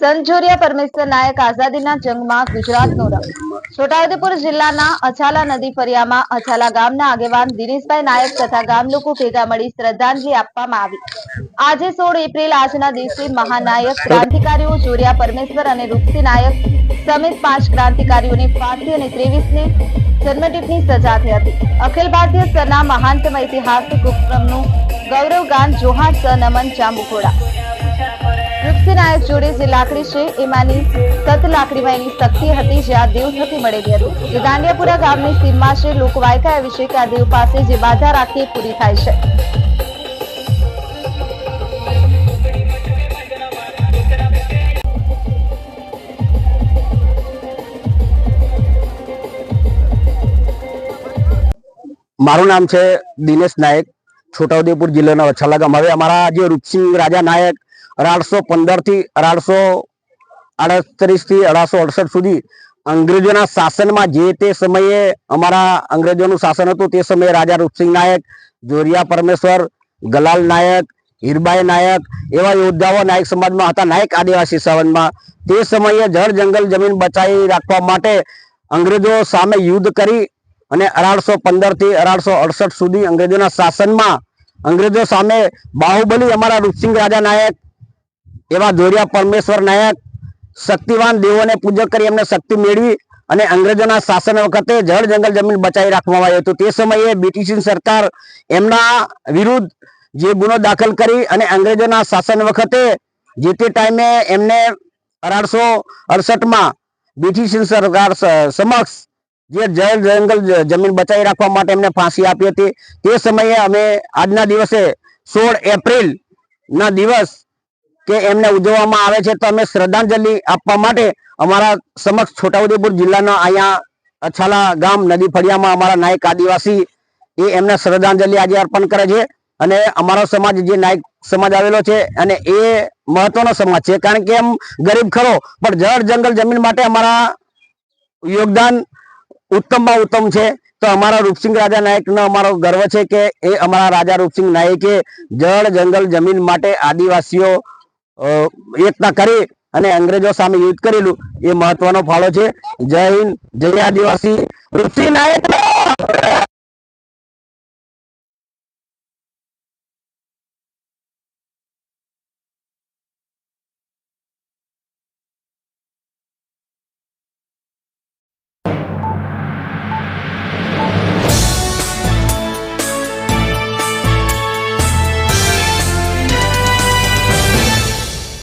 સંજોરિયા પરમેશ્વર નાયક આઝાદીના જંગમાં ગુજરાતનો રંગ છોટાઉદેપુર જિલ્લાના અછાલા નદી ફરિયામાં અછાલા ગામના આગેવાન દિનેશભાઈ નાયક તથા ગામ લોકો ભેગા મળી શ્રદ્ધાંજલિ આપવામાં આવી. આજે સોળ એપ્રિલ આજના દિવસે મહાનાયક ક્રાંતિકારીઓ જોરિયા પરમેશ્વર અને રૂપસી નાયક સમેત પાંચ ક્રાંતિકારીઓને ફાંસી અને ત્રેવીસને જન્મટીપની સજા થઈ હતી. અખિલ ભારતીય સ્તરના મહાનતમ ઐતિહાસિક ઉપક્રમનું ગૌરવ ગાન જોહાર સ નમન ચાંબુઘોડા વૃક્ષી નાયક જોડે જે લાકડી છે, એમાંની સત લાકડીમાં એની શક્તિ હતી જે આ દેવ થકી મળેલી હતી. જે દાંડિયાપુરા ગામની સીમમાં છે લોકવાયકા એવી છે કે આ દેવ પાસે જે બાધા રાખી પૂરી થાય છે. મારું નામ છે દિનેશ નાયક, છોટાઉદેપુર જિલ્લાના વછાલા ગામ. હવે અમારા જે રૂપસિંહ રાજા નાયક અઢારસો પંદરથી અઢારસો અડત્રીસથી અઢારસો અડસઠ સુધી અંગ્રેજોના શાસનમાં જે તે સમયે અમારા અંગ્રેજોનું શાસન હતું, તે સમયે રાજા રૂપસિંહ નાયક, જોરિયા પરમેશ્વર, ગલાલ નાયક, હીરબાઈ નાયક એવા યોદ્ધાઓ નાયક સમાજમાં હતા. નાયક આદિવાસી સમાજમાં. તે સમયે જળ જંગલ જમીન બચાવી રાખવા માટે અંગ્રેજો સામે યુદ્ધ કરી અને અઢારસો પંદરથી અઢારસો અડસઠ સુધી અંગ્રેજોના શાસનમાં અંગ્રેજો સામે બાહુબલી અમારા રૂપસિંહ રાજા નાયક એવા દોર્યા પરમેશ્વર નાયક, શક્તિવાન દેવોને પૂજક કરી એમને શક્તિ મેળવી અને અંગ્રેજોના શાસન વખતે જળ જંગલ જમીન બચાવી રાખવામાં આવ્યું હતું. તે સમયે બ્રિટિશ સરકાર એમના વિરુદ્ધ જે ગુનો દાખલ કરી અને અંગ્રેજોના શાસન વખતે જે તે ટાઈમે એમને અઢારસો અડસઠમાં બ્રિટિશ સરકાર સમક્ષ જે જળ જંગલ જમીન બચાવી રાખવા માટે એમને ફાંસી આપી હતી. તે સમયે અમે આજના દિવસે સોળ એપ્રિલ ના દિવસ કે એમને ઉજવવામાં આવે છે, તો અમે શ્રદ્ધાંજલિ આપવા માટે અમારા સમક્ષ છોટાઉદેપુર જિલ્લાના અહીંયા અછાલા ગામ નદી ફળિયામાં અમારા નાયક આદિવાસી એ એમને શ્રદ્ધાંજલિ આજે અર્પણ કરે છે. અને અમારો સમાજ જે નાયક સમાજ આવેલો છે, અને એ મહત્વનો સમાજ છે. કારણ કે એમ ગરીબ ખરો, પણ જળ જંગલ જમીન માટે અમારા યોગદાન ઉત્તમમાં ઉત્તમ છે. તો અમારા રૂપસિંહ રાજા નાયકનો અમારો ગર્વ છે કે એ અમારા રાજા રૂપસિંહ નાયકે જળ જંગલ જમીન માટે આદિવાસીઓ એકતા કરી અને અંગ્રેજો સામે યુદ્ધ કરેલું, એ મહત્વનો ફાળો છે. જય હિન્દ, જય આદિવાસી રૂપસિંહ નાયક